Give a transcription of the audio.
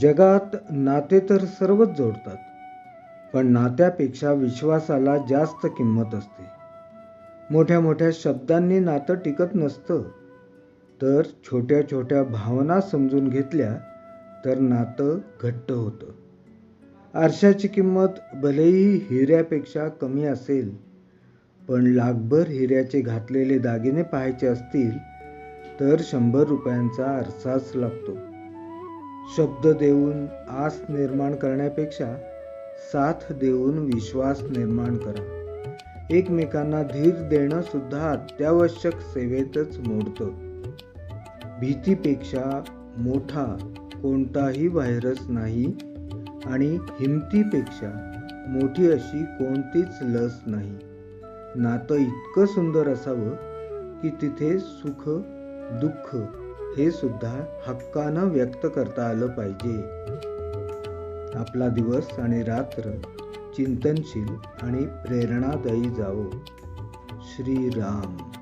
जगात नाते तर सर्वच जोडतात पण नात्यापेक्षा विश्वासाला जास्त किंमत असते. मोठ्या मोठ्या शब्दांनी नातं टिकत नसतं तर छोट्या छोट्या भावना समजून घेतल्या तर नातं घट्ट होतं. आरशाची किंमत भलेही हिऱ्यापेक्षा कमी असेल पण लाखभर हिऱ्याचे घातलेले दागिने पाहायचे असतील तर शंभर रुपयांचा आरसाच लागतो. शब्द देऊन आस निर्माण करण्यापेक्षा साथ देऊन विश्वास निर्माण करा. एकमेकांना धीर देणं सुद्धा अत्यावश्यक सेवेतच मोडतं. भीतीपेक्षा मोठा कोणताही व्हायरस नाही आणि हिमतीपेक्षा मोठी अशी कोणतीच लस नाही. नातं इतकं सुंदर असावं की तिथे सुख दुःख हे सुद्धा हक्कानं व्यक्त करता आलं पाहिजे. आपला दिवस आणि रात्र चिंतनशील आणि प्रेरणादायी जावो. श्रीराम.